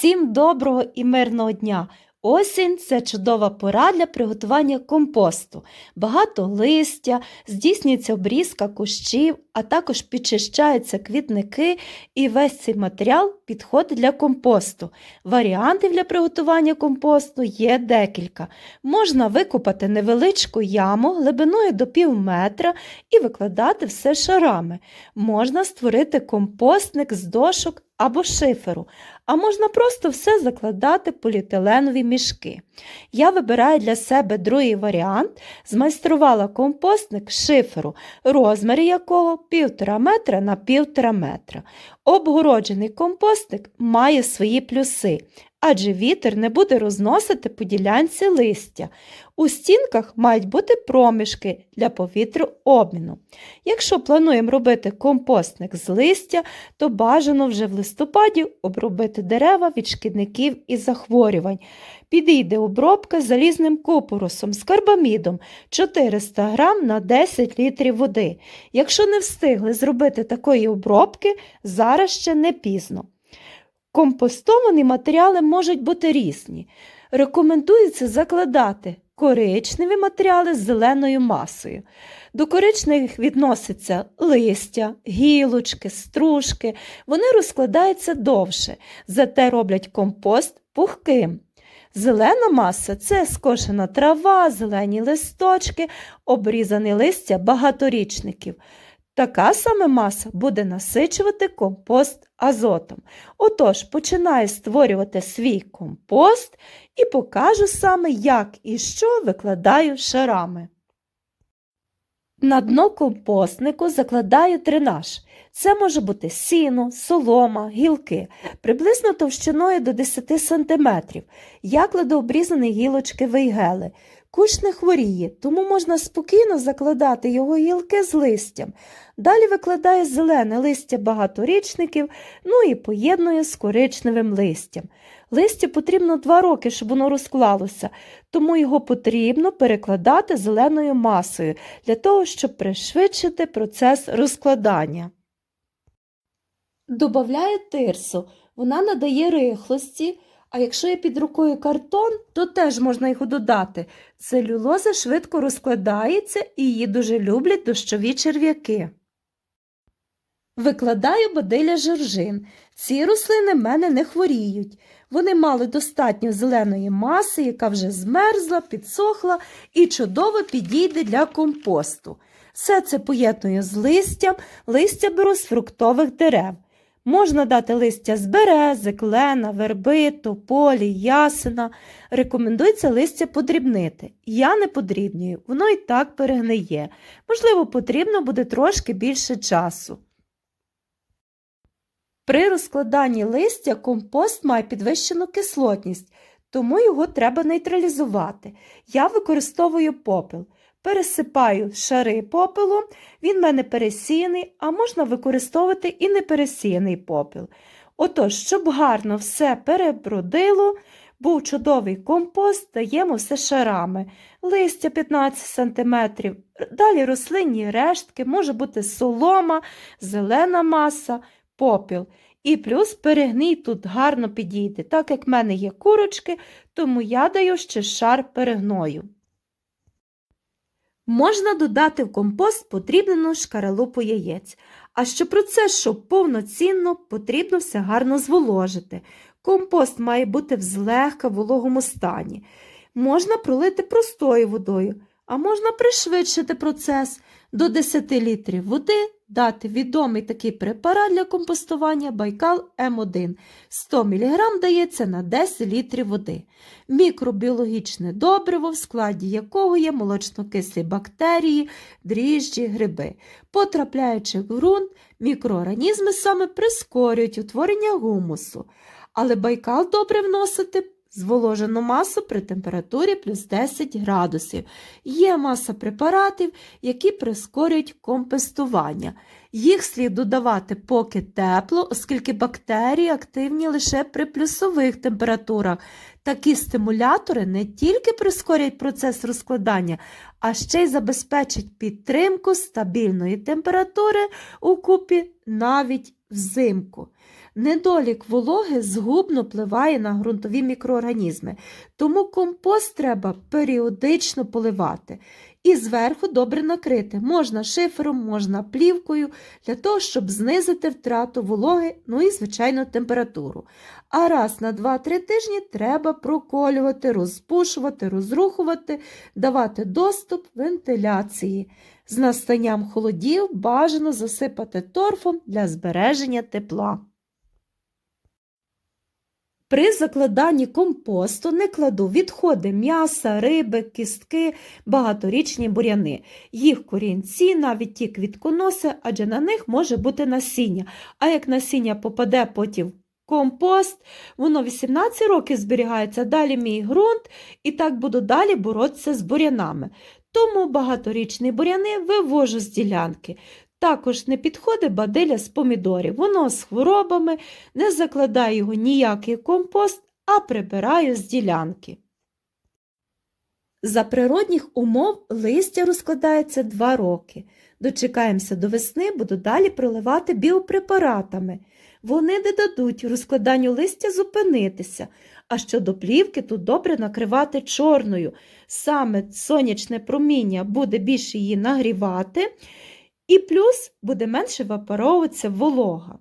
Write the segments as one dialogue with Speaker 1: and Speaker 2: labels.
Speaker 1: Всім доброго і мирного дня! Осінь це чудова пора для приготування компосту. Багато листя, здійснюється обрізка кущів, а також підчищаються квітники, і весь цей матеріал підходить для компосту. Варіантів для приготування компосту є декілька. Можна викопати невеличку яму глибиною до пів метра і викладати все шарами. Можна створити компостник з дошок або шиферу, а можна просто все закладати поліетиленові мішки. Я вибираю для себе другий варіант, змайструвала компостник шиферу, розміри якого 1,5 метра на 1,5 метра. Обгороджений компостник має свої плюси, адже вітер не буде розносити по ділянці листя. У стінках мають бути проміжки для повітрообміну. Якщо плануємо робити компостник з листя, то бажано вже в листопаді обробити дерева від шкідників і захворювань. Підійде обробка залізним купоросом з карбамідом 400 г на 10 літрів води. Якщо не встигли зробити такої обробки, зараз ще не пізно. Компостовані матеріали можуть бути різні. Рекомендується закладати коричневі матеріали з зеленою масою. До коричневих відносяться листя, гілочки, стружки. Вони розкладаються довше, зате роблять компост пухким. Зелена маса це скошена трава, зелені листочки, обрізані листя багаторічників. Така саме маса буде насичувати компост азотом. Отож, починаю створювати свій компост і покажу саме, як і що викладаю шарами. На дно компостнику закладаю дренаж. Це може бути сіно, солома, гілки, приблизно товщиною до 10 см. Я кладу обрізані гілочки вейгели. Кущ не хворіє, тому можна спокійно закладати його гілки з листям. Далі викладаю зелене листя багаторічників, ну і поєдную з коричневим листям. Листя потрібно два роки, щоб воно розклалося, тому його потрібно перекладати зеленою масою для того, щоб пришвидшити процес розкладання. Добавляю тирсу, вона надає рихлості. А якщо є під рукою картон, то теж можна його додати. Целюлоза швидко розкладається і її дуже люблять дощові черв'яки. Викладаю бадиля жоржин. Ці рослини в мене не хворіють. Вони мали достатньо зеленої маси, яка вже змерзла, підсохла і чудово підійде для компосту. Все це поєдную з листям, листя беру з фруктових дерев. Можна дати листя з берези, клена, верби, тополі, ясена. Рекомендується листя подрібнити. Я не подрібнюю, воно і так перегниє. Можливо, потрібно буде трошки більше часу. При розкладанні листя компост має підвищену кислотність, тому його треба нейтралізувати. Я використовую попел. Пересипаю шари попелу, він в мене пересіяний, а можна використовувати і непересіяний попел. Отож, щоб гарно все перебродило, був чудовий компост, даємо все шарами. Листя 15 см, далі рослинні рештки, може бути солома, зелена маса, попіл. І плюс перегній тут гарно підійде. Так як в мене є курочки, тому я даю ще шар перегною. Можна додати в компост потрібну шкаралупу яєць. А що процес, щоб повноцінно, потрібно все гарно зволожити. Компост має бути в злегка вологому стані. Можна пролити простою водою, а можна пришвидшити процес до 10 літрів води дати відомий такий препарат для компостування Байкал М1. 100 мг дається на 10 літрів води. Мікробіологічне добриво, в складі якого є молочнокислі бактерії, дріжджі, гриби. Потрапляючи в ґрунт, мікроорганізми саме прискорюють утворення гумусу. Але байкал добре вносити зволожену масу при температурі плюс 10 градусів. Є маса препаратів, які прискорюють компостування. Їх слід додавати поки тепло, оскільки бактерії активні лише при плюсових температурах. Такі стимулятори не тільки прискорять процес розкладання, а ще й забезпечать підтримку стабільної температури у купі навіть взимку. Недолік вологи згубно впливає на ґрунтові мікроорганізми, тому компост треба періодично поливати. І зверху добре накрити. Можна шифером, можна плівкою, для того, щоб знизити втрату вологи, ну і, звичайно, температуру. А раз на 2-3 тижні треба проколювати, розпушувати, розрухувати, давати доступ вентиляції. З настанням холодів бажано засипати торфом для збереження тепла. При закладанні компосту не кладу відходи м'яса, риби, кістки, багаторічні буряни. Їх корінці, навіть ті квітконоси, адже на них може бути насіння. А як насіння попаде потім в компост, воно 18 років зберігається, далі мій ґрунт, і так буду далі боротися з бурянами. Тому багаторічні буряни вивожу з ділянки. Також не підходить бадиля з помідорів. Воно з хворобами, не закладаю його ніякий компост, а прибираю з ділянки. За природних умов листя розкладається 2 роки. Дочекаємося до весни, буду далі проливати біопрепаратами. Вони не дадуть розкладанню листя зупинитися, а щодо плівки тут добре накривати чорною. Саме сонячне проміння буде більше її нагрівати, і плюс буде менше випаровуватися волога.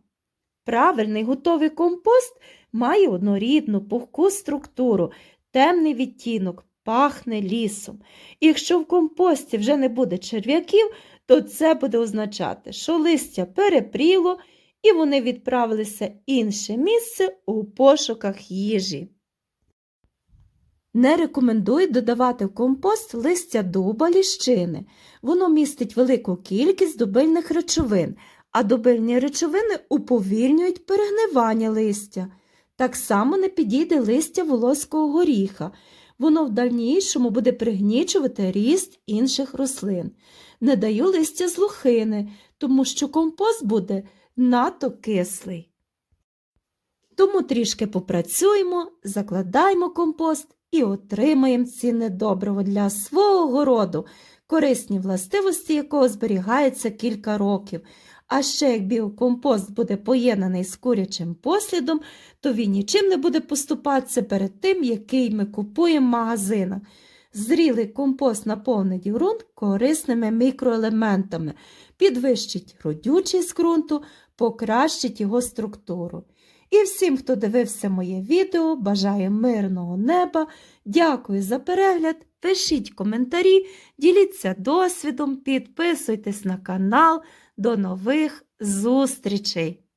Speaker 1: Правильний готовий компост має однорідну пухку структуру, темний відтінок, пахне лісом. І якщо в компості вже не буде черв'яків, то це буде означати, що листя перепріло і вони відправилися інше місце у пошуках їжі. Не рекомендують додавати в компост листя дуба ліщини. Воно містить велику кількість дубильних речовин, а дубильні речовини уповільнюють перегнивання листя. Так само не підійде листя волоського горіха. Воно в дальнішому буде пригнічувати ріст інших рослин. Не даю листя з лухини, тому що компост буде надто кислий. Тому трішки попрацюємо, закладаємо компост і отримаємо цінне добриво для свого городу, корисні властивості якого зберігаються кілька років. А ще як біокомпост буде поєднаний з курячим послідом, то він нічим не буде поступатися перед тим, який ми купуємо в магазинах. Зрілий компост наповнить ґрунт корисними мікроелементами, підвищить родючість ґрунту, покращить його структуру. І всім, хто дивився моє відео, бажаю мирного неба. Дякую за перегляд. Пишіть коментарі, діліться досвідом, підписуйтесь на канал. До нових зустрічей!